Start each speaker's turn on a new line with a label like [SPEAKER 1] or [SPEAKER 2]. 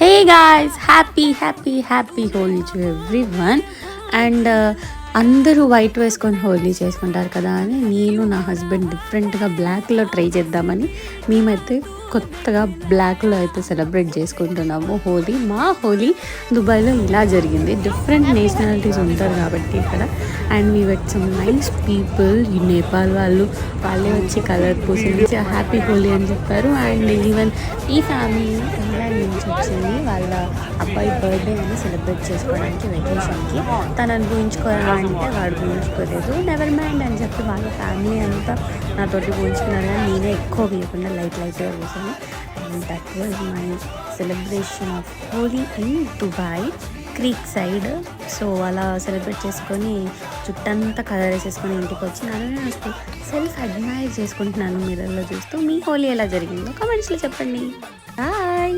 [SPEAKER 1] Hey guys happy happy happy Holi to everyone and అందరూ white వేసుకొని హోలీ చేసుకుంటారు కదా అని నేను నా హస్బెండ్ డిఫరెంట్గా బ్లాక్లో ట్రై చేద్దామని మేమైతే కొత్తగా బ్లాక్లో అయితే సెలబ్రేట్ చేసుకుంటున్నాము హోలీ. మా హోలీ దుబాయ్లో ఇలా జరిగింది. డిఫరెంట్ నేషనాలిటీస్ ఉంటారు కాబట్టి ఇక్కడ. And we met some nice people ఈ నేపాల్ వాళ్ళు వాళ్ళే వచ్చి కలర్ పూసి హ్యాపీ హోలీ అని చెప్పారు. అండ్ ఈవెన్ ఈ ఫ్యామిలీ వచ్చింది వాళ్ళ అబ్బాయి బర్త్డే అని సెలబ్రేట్ చేసుకోవడానికి వెకేషన్కి. తను అనుభవించుకోరా అంటే వాడు గురించుకోలేదు నెవర్ మైండ్ అని చెప్పి వాళ్ళ ఫ్యామిలీ అంతా నాతోటి గురించుకున్నారు కానీ నేనే ఎక్కువ వేయకుండా లైట్ లైట్గా వేసాను and that was my celebration of Holi in Dubai creek side so అలా సెలబ్రేట్ చేసుకొని చుట్టంతా కలర్ వేసేసుకొని ఇంటికి వచ్చి నన్ను నేను సెల్ఫ్ అడ్మైర్ చేసుకుంటున్నాను మిర్రర్లో చూస్తూ. మీ హోలీ ఎలా జరిగిందో కమెంట్స్లో చెప్పండి. బాయ్